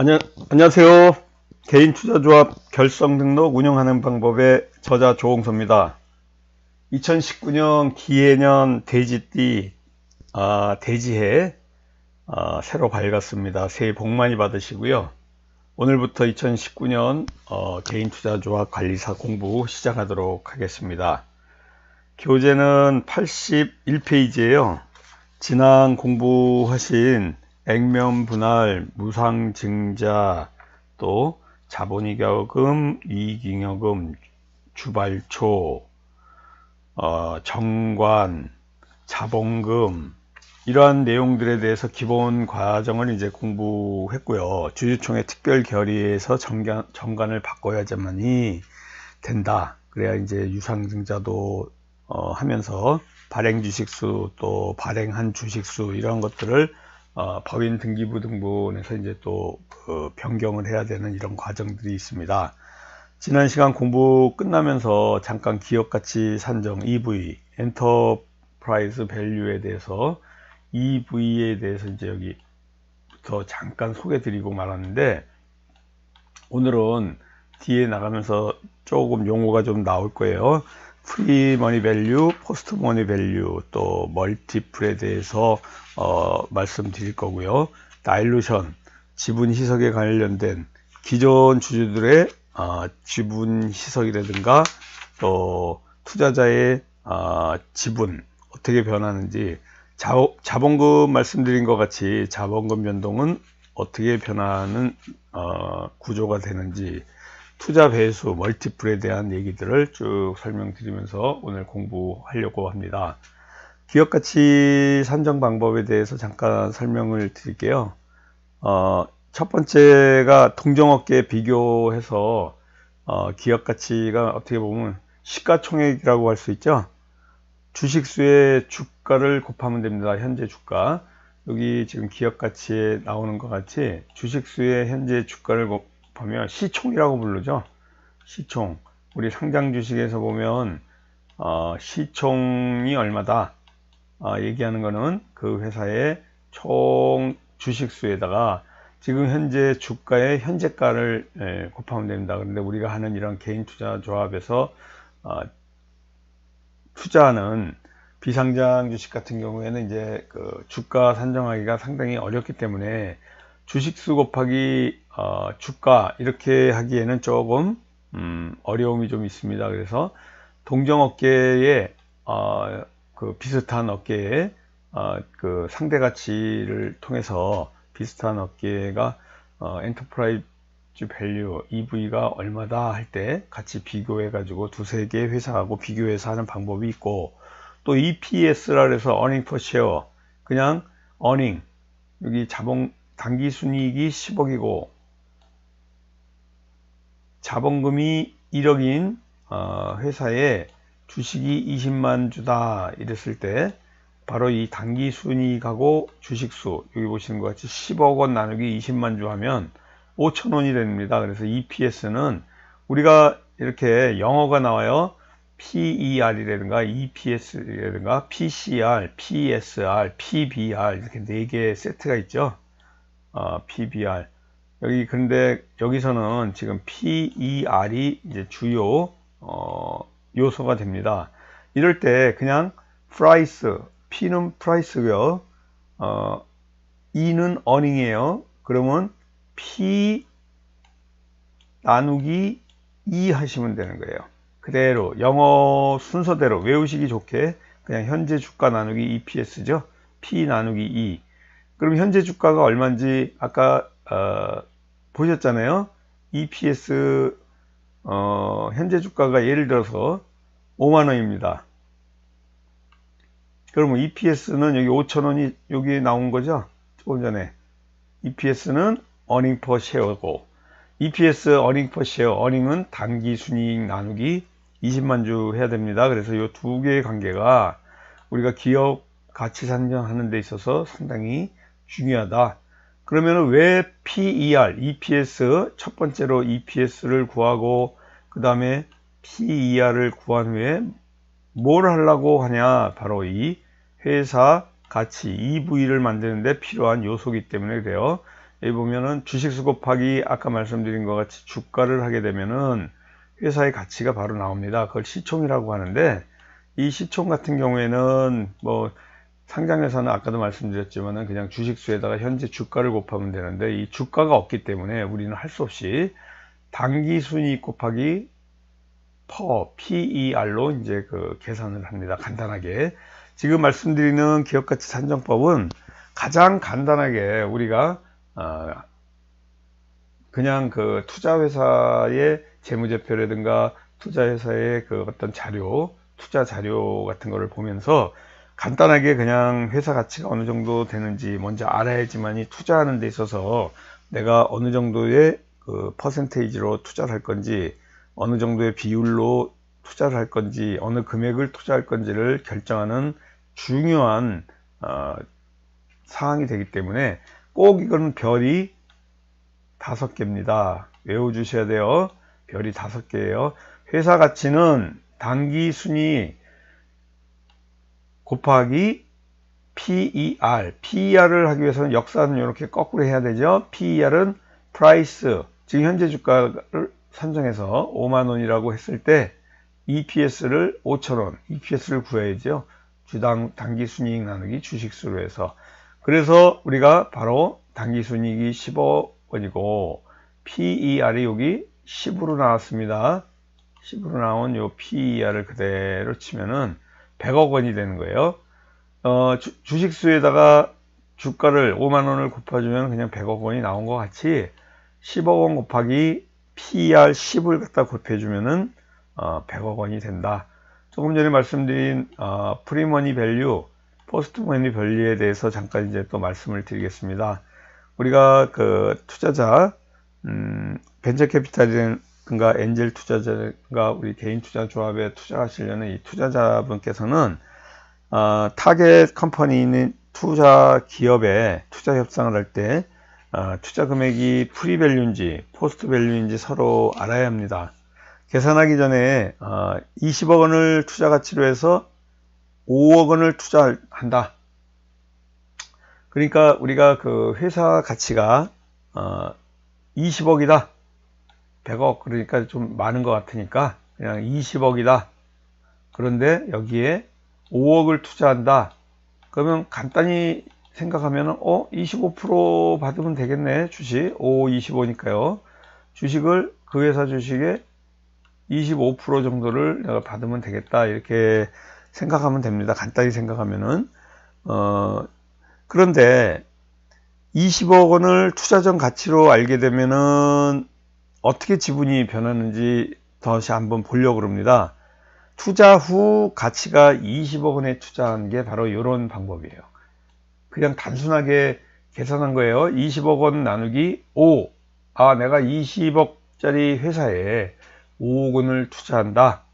안녕, 안녕하세요. 개인 투자조합 결성 등록 운영하는 방법의 저자 조홍서입니다. 2019년 기해년 돼지띠 아, 돼지해 아, 새로 밝았습니다. 새해 복 많이 받으시고요. 오늘부터 2019년 어, 개인 투자조합 관리사 공부 시작하도록 하겠습니다. 교재는 81페이지예요. 지난 공부하신 액면 분할, 무상 증자, 또 자본이익여금, 이익잉여금, 주발초, 어, 정관, 자본금 이러한 내용들에 대해서 기본 과정을 이제 공부했고요. 주주총회 특별 결의에서 정관, 정관을 바꿔야지만이 된다. 그래야 이제 유상증자도 어, 하면서 발행 주식수 또 발행한 주식수 이런 것들을 어, 법인 등기부 등본에서 이제 또 그 변경을 해야 되는 이런 과정들이 있습니다. 지난 시간 공부 끝나면서 잠깐 기업 가치 산정 EV, 엔터프라이즈 밸류에 대해서 EV에 대해서 이제 여기부터 잠깐 소개 드리고 말았는데 오늘은 뒤에 나가면서 조금 용어가 좀 나올 거예요. 프리 머니 밸류, 포스트 머니 밸류, 또 멀티플에 대해서 어, 말씀드릴 거고요. 다일루션, 지분 희석에 관련된 기존 주주들의 어, 지분 희석이라든가 또 투자자의 어, 지분 어떻게 변하는지 자, 자본금 말씀드린 것 같이 자본금 변동은 어떻게 변하는 어, 구조가 되는지 투자 배수, 멀티플에 대한 얘기들을 쭉 설명드리면서 오늘 공부하려고 합니다. 기업 가치 산정 방법에 대해서 잠깐 설명을 드릴게요. 어, 첫 번째가 동종업계 비교해서 어, 기업 가치가 어떻게 보면 시가총액이라고 할 수 있죠. 주식수의 주가를 곱하면 됩니다. 현재 주가. 여기 지금 기업 가치에 나오는 것 같이 주식수의 현재 주가를 보면 시총이라고 부르죠. 시총. 우리 상장 주식에서 보면 어, 시총이 얼마다 어, 얘기하는 거는 그 회사의 총 주식수에다가 지금 현재 주가의 현재가를 예, 곱하면 됩니다. 그런데 우리가 하는 이런 개인 투자 조합에서 어, 투자하는 비상장 주식 같은 경우에는 이제 그 주가 산정하기가 상당히 어렵기 때문에 주식수 곱하기 어, 주가 이렇게 하기에는 조금 음, 어려움이 좀 있습니다. 그래서 동정 업계에 어, 그 비슷한 업계에 어, 그 상대 가치를 통해서 비슷한 업계가 어, 엔터프라이즈 밸류 EV가 얼마다 할 때 같이 비교해 가지고 두세 개 회사하고 비교해서 하는 방법이 있고 또 EPS라 해서 earning per share 그냥 earning 여기 자본 단기 순이익이 10억이고 자본금이 1억인 어, 회사에 주식이 20만 주다 이랬을 때 바로 이 단기 순이익하고 주식수 여기 보시는 것 같이 10억 원 나누기 20만 주 하면 5천 원이 됩니다. 그래서 EPS는 우리가 이렇게 영어가 나와요. PER이라든가 EPS라든가 PCR, PSR, PBR 이렇게 네 개의 세트가 있죠. 어, PBR 여기 근데 여기서는 지금 PER이 이제 주요 어, 요소가 됩니다. 이럴 때 그냥 price, P는 price고요. 어, E는 earning이에요. 그러면 P 나누기 E 하시면 되는 거예요. 그대로 영어 순서대로 외우시기 좋게 그냥 현재 주가 나누기 EPS죠. P 나누기 E. 그럼 현재 주가가 얼마인지 아까 어, 보셨잖아요. EPS 어, 현재 주가가 예를 들어서 5만원입니다. 그러면 EPS는 여기 5천원이 여기 나온 거죠. 조금 전에. EPS는 earning per share고 EPS earning per share, earning은 단기 순이익 나누기 20만 주 해야 됩니다. 그래서 이 두 개의 관계가 우리가 기업 가치 산정하는 데 있어서 상당히 중요하다. 그러면 왜 PER, EPS 첫 번째로 EPS를 구하고 그 다음에 PER을 구한 후에 뭘 하려고 하냐 바로 이 회사 가치 EV를 만드는데 필요한 요소이기 때문에 그래요 여기 보면은 주식수 곱하기 아까 말씀드린 것 같이 주가를 하게 되면은 회사의 가치가 바로 나옵니다. 그걸 시총이라고 하는데 이 시총 같은 경우에는 뭐 상장회사는 아까도 말씀드렸지만은 그냥 주식수에다가 현재 주가를 곱하면 되는데 이 주가가 없기 때문에 우리는 할 수 없이 당기순이익 곱하기 퍼 PER로 이제 그 계산을 합니다. 간단하게 지금 말씀드리는 기업가치 산정법은 가장 간단하게 우리가 어 그냥 그 투자회사의 재무제표라든가 투자회사의 그 어떤 자료, 투자 자료 같은 거를 보면서 간단하게 그냥 회사 가치가 어느 정도 되는지 먼저 알아야지만이 투자하는 데 있어서 내가 어느 정도의 그 퍼센테이지로 투자를 할 건지 어느 정도의 비율로 투자를 할 건지 어느 금액을 투자할 건지를 결정하는 중요한 어, 사항이 되기 때문에 꼭 이거는 별이 다섯 개입니다. 외워 주셔야 돼요. 별이 다섯 개예요. 회사 가치는 단기 순위 곱하기 PER. PER을 하기 위해서는 역사는 이렇게 거꾸로 해야 되죠. PER은 price, 지금 현재 주가를 산정해서 5만 원이라고 했을 때 EPS를 5천 원, EPS를 구해야죠. 주당 단기 순이익 나누기 주식수로 해서 그래서 우리가 바로 단기 순이익이 15원이고 PER이 여기 10으로 나왔습니다. 10으로 나온 요 PER을 그대로 치면은 100억 원이 되는 거예요. 어, 주, 주식수에다가 주가를 5만 원을 곱해주면 그냥 100억 원이 나온 것 같이 10억 원 곱하기 PER 10을 갖다 곱해주면은 어, 100억 원이 된다. 조금 전에 말씀드린 어, 프리머니 밸류, 포스트 머니 밸류에 대해서 잠깐 이제 또 말씀을 드리겠습니다. 우리가 그 투자자, 음, 벤처 캐피탈이 든가 엔젤 투자자가 우리 개인 투자 조합에 투자하시려는 이 투자자분께서는 어, 타겟 컴퍼니인 투자 기업에 투자 협상을 할때 어, 투자 금액이 프리밸류인지 포스트밸류인지 서로 알아야 합니다. 계산하기 전에 어, 20억 원을 투자 가치로 해서 5억 원을 투자한다. 그러니까 우리가 그 회사 가치가 어, 20억이다. 100억 그러니까 좀 많은 것 같으니까 그냥 20억이다. 그런데 여기에 5억을 투자한다. 그러면 간단히 생각하면 어25% 받으면 되겠네 주식. 5 25니까요. 주식을 그 회사 주식에 25% 정도를 내가 받으면 되겠다. 이렇게 생각하면 됩니다. 간단히 생각하면은. 어 그런데 20억 원을 투자 전 가치로 알게 되면은 어떻게 지분이 변하는지 다시 한번 보려고 합니다 투자 후 가치가 20억 원에 투자한 게 바로 이런 방법이에요 그냥 단순하게 계산한 거예요. 20억 원 나누기 5. 아, 내가 20억짜리 회사에 5억 원을 투자한다.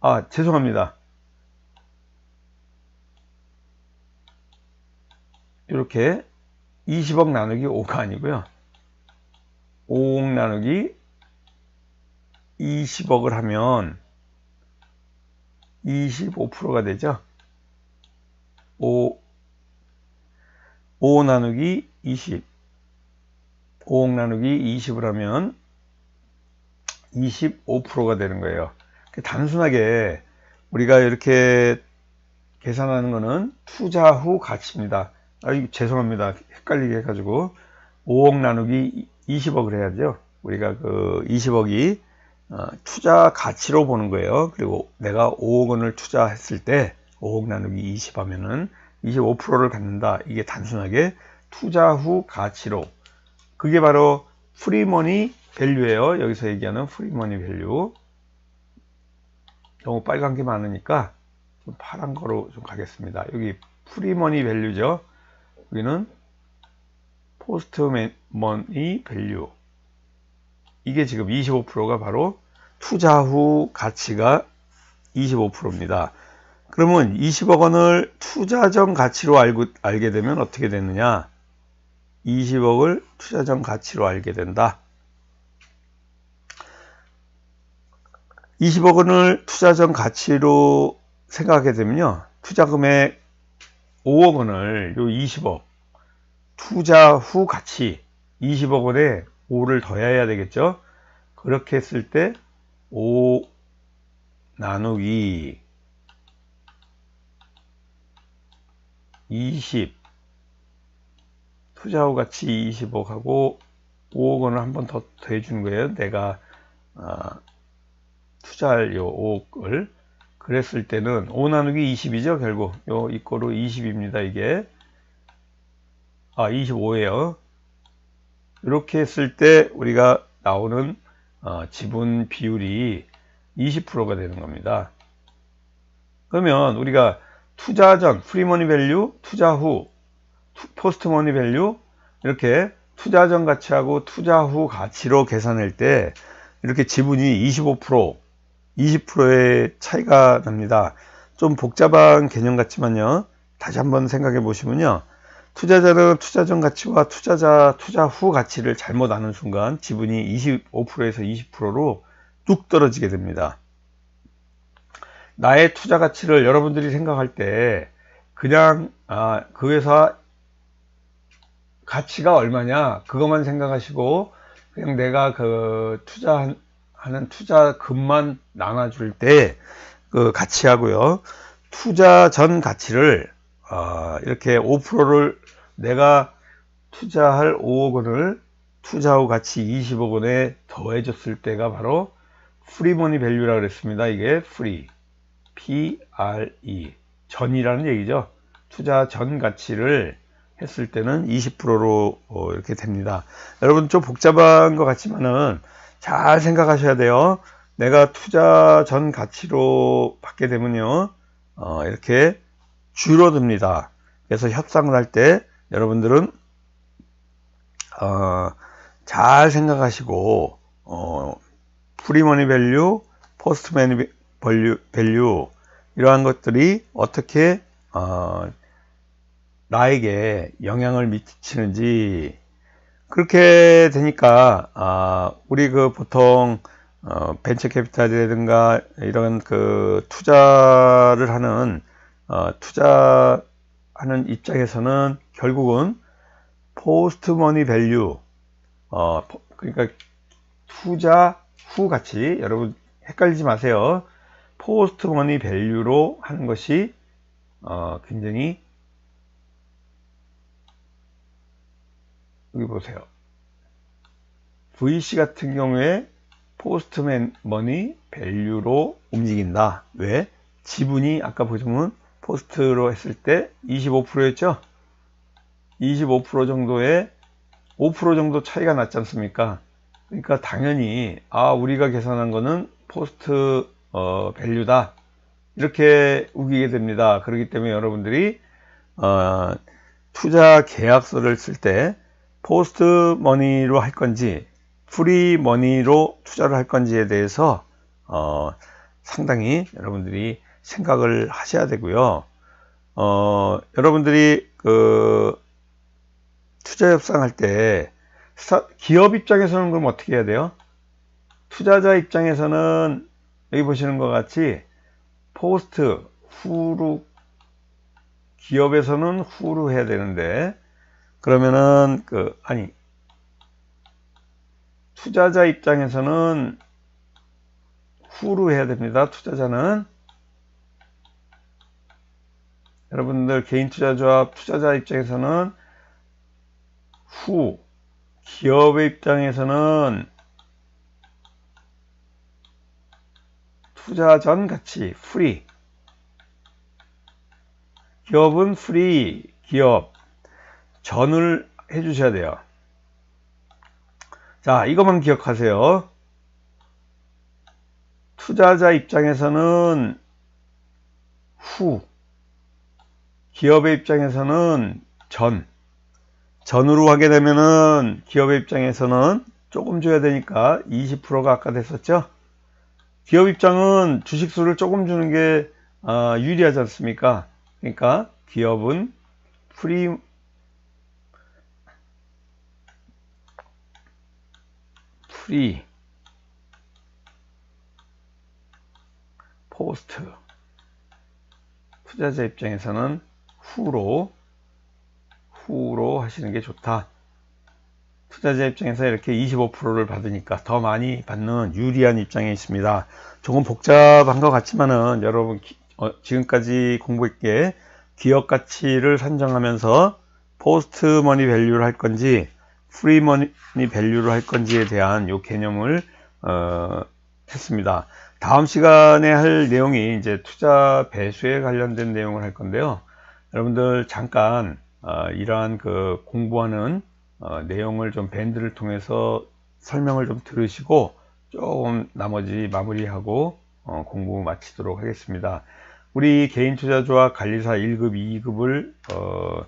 아, 죄송합니다. 이렇게 20억 나누기 5가 아니고요. 5억 나누기 20억을 하면 25%가 되죠. 5, 5 나누기 20 5억 나누기 20을 하면 25%가 되는 거예요. 단순하게 우리가 이렇게 계산하는 거는 투자 후 가치입니다. 아, 죄송합니다. 헷갈리게 해가지고. 5억 나누기 20억을 해야죠 우리가 그 20억이 어, 투자 가치로 보는 거예요 그리고 내가 5억 원을 투자했을 때 5억 나누기 20 하면은 25%를 갖는다. 이게 단순하게 투자 후 가치로 그게 바로 프리머니 밸류예요. 여기서 얘기하는 프리머니 밸류. 너무 빨간 게 많으니까 좀 파란 거로 좀 가겠습니다. 여기 프리머니 밸류죠. 여기는 포스트 머니 밸류. 이게 지금 25%가 바로 투자 후 가치가 25%입니다. 그러면 20억 원을 투자 전 가치로 알고, 알게 되면 어떻게 되느냐? 20억을 투자 전 가치로 알게 된다. 20억 원을 투자 전 가치로 생각하게 되면요. 투자금액 5억 원을 요 20억 투자 후 가치 20억 원에 5를 더해야 되겠죠. 그렇게 했을 때 5 나누기 20 투자 후 가치 20억 하고 5억 원을 한 번 더 더해주는 거예요. 내가 어, 투자할 요 5억을 그랬을 때는 5 나누기 20이죠 결국 요 이거로 20입니다 이게 아 25예요 이렇게 했을 때 우리가 나오는 어, 지분 비율이 20%가 되는 겁니다 그러면 우리가 투자 전 프리머니 밸류 투자 후 포스트 머니 밸류 이렇게 투자 전 가치하고 투자 후 가치로 계산할 때 이렇게 지분이 25% 20%의 차이가 납니다. 좀 복잡한 개념 같지만요. 다시 한번 생각해 보시면요. 투자자는 투자 전 가치와 투자자 투자 후 가치를 잘못 아는 순간 지분이 25%에서 20%로 뚝 떨어지게 됩니다. 나의 투자 가치를 여러분들이 생각할 때 그냥 아, 그 회사 가치가 얼마냐 그것만 생각하시고 그냥 내가 그 투자한 하는 투자금만 나눠줄 때 그 가치하고요. 투자 전 가치를 어, 이렇게 5%를 내가 투자할 5억 원을 투자 후 가치 20억 원에 더해 줬을 때가 바로 프리머니 밸류라 그랬습니다. 이게 프리 P-R-E 전이라는 얘기죠. 투자 전 가치를 했을 때는 20%로 어, 이렇게 됩니다. 여러분 좀 복잡한 것 같지만은 잘 생각하셔야 돼요. 내가 투자 전 가치로 받게 되면요. 어, 이렇게 줄어듭니다. 그래서 협상을 할 때 여러분들은 어, 잘 생각하시고 어, 프리머니 밸류, 포스트 머니 밸류, 밸류 이러한 것들이 어떻게 어, 나에게 영향을 미치는지 그렇게 되니까 아, 우리 그 보통 어, 벤처 캐피탈이라든가 이런 그 투자를 하는 어, 투자하는 입장에서는 결국은 포스트 머니 밸류 어, 그러니까 투자 후 가치 여러분 헷갈리지 마세요. 포스트 머니 밸류로 하는 것이 어, 굉장히 여기 보세요. VC 같은 경우에 포스트맨 머니 밸류로 움직인다. 왜? 지분이 아까 보시면 포스트로 했을 때 25%였죠? 25% 정도의 5% 정도 차이가 났지 않습니까? 그러니까 당연히 아 우리가 계산한 거는 포스트 어, 밸류다 이렇게 우기게 됩니다. 그렇기 때문에 여러분들이 어, 투자 계약서를 쓸 때 포스트 머니로 할 건지 프리 머니로 투자를 할 건지에 대해서 어, 상당히 여러분들이 생각을 하셔야 되고요. 어, 여러분들이 그 투자 협상할 때 기업 입장에서는 그럼 어떻게 해야 돼요? 투자자 입장에서는 여기 보시는 것 같이 포스트 후루 기업에서는 후루 해야 되는데 그러면은 그 아니 투자자 입장에서는 후로 해야 됩니다. 투자자는 여러분들 개인 투자 조합 투자자 입장에서는 후 기업의 입장에서는 투자 전 가치 프리 기업은 프리 기업 전을 해 주셔야 돼요. 자, 이것만 기억하세요. 투자자 입장에서는 후, 기업의 입장에서는 전, 전으로 하게 되면은 기업의 입장에서는 조금 줘야 되니까 20%가 아까 됐었죠. 기업 입장은 주식수를 조금 주는 게 어, 유리하지 않습니까? 그러니까 기업은 프리 프리 포스트 투자자 입장에서는 후로 25% 하시는 게 좋다. 투자자 입장에서 이렇게 25%를 받으니까 더 많이 받는 유리한 입장에 있습니다. 조금 복잡한 것 같지만은 여러분 어, 지금까지 공부했게 기업 가치를 산정하면서 포스트 머니 밸류를 할 건지 프리 머니 밸류를 할 건지에 대한 요 개념을 어, 했습니다. 다음 시간에 할 내용이 이제 투자 배수에 관련된 내용을 할 건데요. 여러분들 잠깐 어, 이러한 그 공부하는 어, 내용을 좀 밴드를 통해서 설명을 좀 들으시고 조금 나머지 마무리하고 어, 공부 마치도록 하겠습니다. 우리 개인투자조합 관리사 1급, 2급을 어,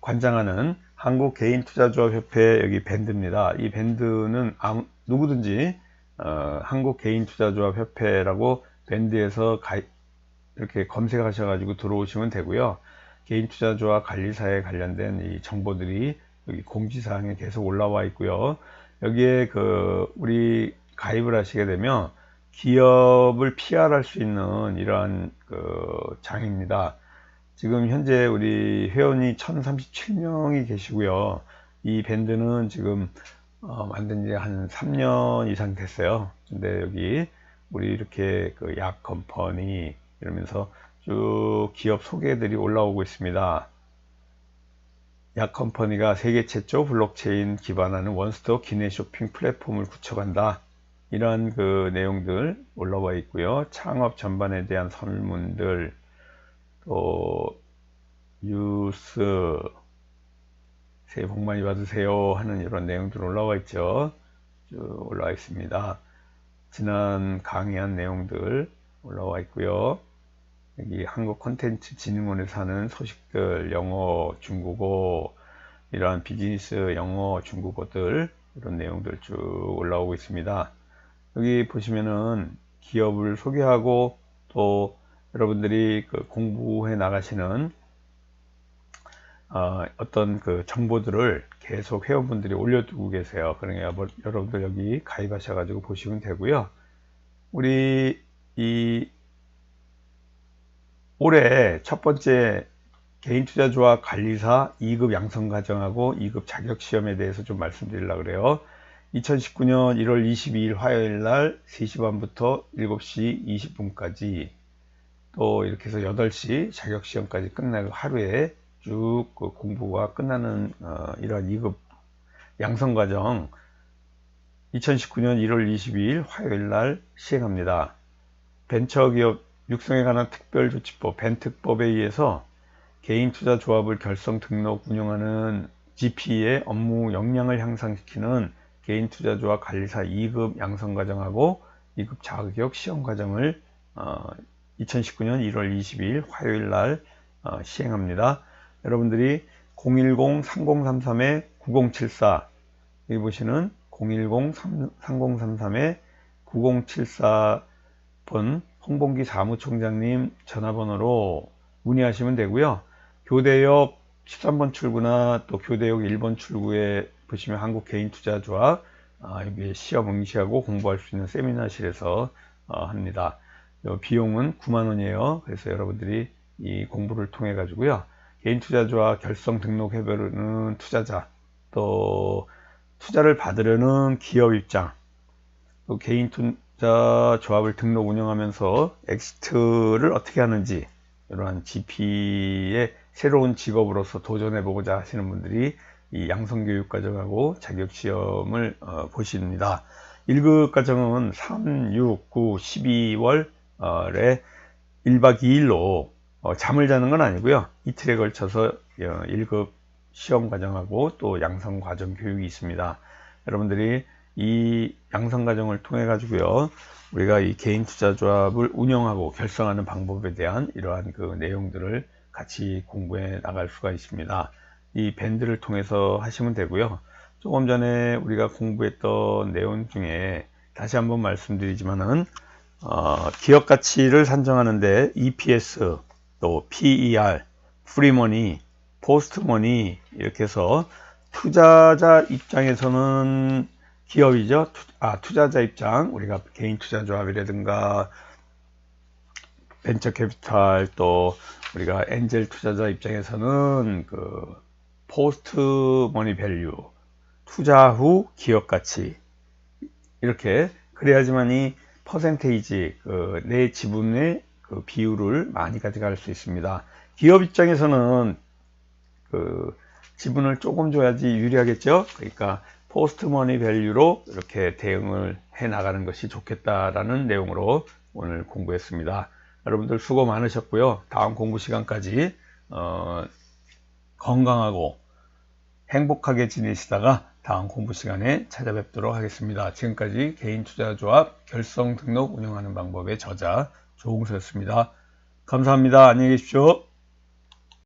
관장하는 한국개인투자조합협회 여기 밴드입니다. 이 밴드는 누구든지 어, 한국개인투자조합협회라고 밴드에서 가, 이렇게 검색하셔가지고 들어오시면 되고요. 개인 투자조합 관리사에 관련된 이 정보들이 여기 공지사항에 계속 올라와 있고요. 여기에 그 우리 가입을 하시게 되면 기업을 PR할 수 있는 이러한 그 장입니다. 지금 현재 우리 회원이 1037명이 계시고요. 이 밴드는 지금 어, 만든 지 한 3년 이상 됐어요. 근데 여기 우리 이렇게 그 약 컴퍼니 이러면서 쭉 기업 소개들이 올라오고 있습니다. 약 컴퍼니가 세계 최초 블록체인 기반하는 원스톱 기내 쇼핑 플랫폼을 구축한다. 이런 그 내용들 올라와 있고요. 창업 전반에 대한 설문들, 또 뉴스, 새해 복 많이 받으세요 하는 이런 내용들 올라와 있죠. 쭉 올라와 있습니다. 지난 강의한 내용들 올라와 있고요. 여기 한국 콘텐츠 진흥원에서 하는 소식들, 영어, 중국어, 이러한 비즈니스 영어, 중국어들 이런 내용들 쭉 올라오고 있습니다. 여기 보시면은 기업을 소개하고 또 여러분들이 그 공부해 나가시는 어, 떤그 정보들을 계속 회원분들이 올려두고 계세요. 그러니까 뭐 여러분들 여기 가입하셔가지고 보시면 되고요. 우리 이 올해 첫 번째 개인투자조합 관리사 2급 양성 과정하고 2급 자격 시험에 대해서 좀 말씀드리려고 그래요. 2019년 1월 22일 화요일 날 3시 반부터 7시 20분까지 또 이렇게 해서 8시 자격 시험까지 끝나고 하루에 쭉 그 공부가 끝나는 어, 이러한 2급 양성 과정 2019년 1월 22일 화요일 날 시행합니다. 벤처기업 육성에 관한 특별조치법 벤특법에 의해서 개인투자조합을 결성 등록 운영하는 GP의 업무 역량을 향상시키는 개인투자조합 관리사 2급 양성과정하고 2급 자격 시험과정을 어, 2019년 1월 22일 화요일 날 어, 시행합니다. 여러분들이 010-3033-9074 여기 보시는 010-3033-9074번 홍봉기 사무총장님 전화번호로 문의하시면 되고요. 교대역 13번 출구나 또 교대역 1번 출구에 보시면 한국개인투자조합 아, 여기 시험 응시하고 공부할 수 있는 세미나실에서 어, 합니다. 비용은 9만원이에요. 그래서 여러분들이 이 공부를 통해 가지고요. 개인투자조합 결성 등록 해보려는 투자자 또 투자를 받으려는 기업 입장 또 개인 투 자 조합을 등록 운영하면서 엑시트를 어떻게 하는지 이러한 GP의 새로운 직업으로서 도전해보고자 하시는 분들이 이 양성교육 과정하고 자격시험을 어, 보십니다. 1급 과정은 3, 6, 9, 12월에 1박 2일로 어, 잠을 자는 건 아니고요. 이틀에 걸쳐서 1급 어, 시험 과정하고 또 양성 과정 교육이 있습니다. 여러분들이 이 양성 과정을 통해 가지고요. 우리가 이 개인 투자 조합을 운영하고 결성하는 방법에 대한 이러한 그 내용들을 같이 공부해 나갈 수가 있습니다. 이 밴드를 통해서 하시면 되고요. 조금 전에 우리가 공부했던 내용 중에 다시 한번 말씀드리지만은 어, 기업 가치를 산정하는데 EPS 또 PER, 프리머니, 포스트머니 이렇게 해서 투자자 입장에서는 기업이죠. 투, 아, 투자자 입장, 우리가 개인 투자 조합이라든가 벤처 캐피탈 또 우리가 엔젤 투자자 입장에서는 그 포스트 머니 밸류 투자 후 기업 가치 이렇게 그래야지만이 퍼센테이지 그 내 지분의 그 비율을 많이 가져갈 수 있습니다. 기업 입장에서는 그 지분을 조금 줘야지 유리하겠죠. 그러니까 포스트 머니 밸류로 이렇게 대응을 해 나가는 것이 좋겠다라는 내용으로 오늘 공부했습니다. 여러분들 수고 많으셨고요. 다음 공부 시간까지 어, 건강하고 행복하게 지내시다가 다음 공부 시간에 찾아뵙도록 하겠습니다. 지금까지 개인투자조합 결성 등록 운영하는 방법의 저자 조홍서였습니다. 감사합니다. 안녕히 계십시오.